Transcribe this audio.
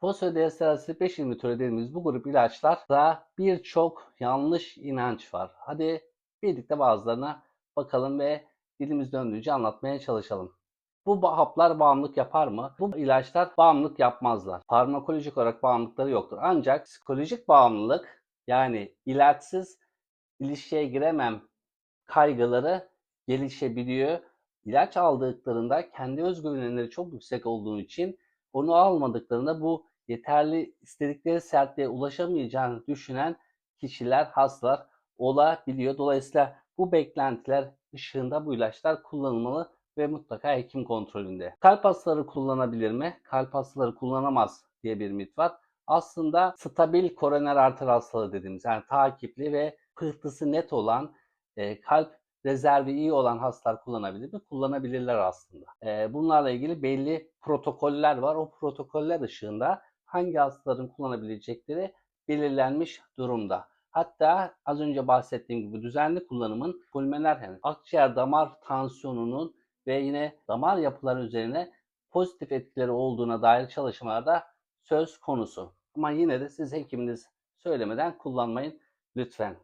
Fosfodiester 5 inhibitörü dediğimiz bu grup ilaçlarda birçok yanlış inanç var. Hadi birlikte bazılarına bakalım ve dilimiz döndüğünce anlatmaya çalışalım. Bu haplar bağımlılık yapar mı? Bu ilaçlar bağımlılık yapmazlar. Farmakolojik olarak bağımlılıkları yoktur. Ancak psikolojik bağımlılık yani ilaçsız ilişkiye giremem kaygıları gelişebiliyor. İlaç aldıklarında kendi özgüvenleri çok yüksek olduğu için onu almadıklarında bu yeterli istedikleri sertliğe ulaşamayacağını düşünen kişiler, hastalar olabiliyor. Dolayısıyla bu beklentiler ışığında bu ilaçlar kullanılmalı ve mutlaka hekim kontrolünde. Kalp hastaları kullanabilir mi? Kalp hastaları kullanamaz diye bir mit var. Aslında stabil koroner arter hastalığı dediğimiz yani takipli ve pıhtısı net olan e, kalp rezervi iyi olan hastalar kullanabilir mi? Kullanabilirler aslında. E, bunlarla ilgili belli protokoller var. O protokoller ışığında hangi hastaların kullanabilecekleri belirlenmiş durumda. Hatta az önce bahsettiğim gibi düzenli kullanımın pulmoner yani akciğer damar tansiyonunun ve yine damar yapıları üzerine pozitif etkileri olduğuna dair çalışmalarda söz konusu. Ama yine de siz hekiminiz söylemeden kullanmayın lütfen.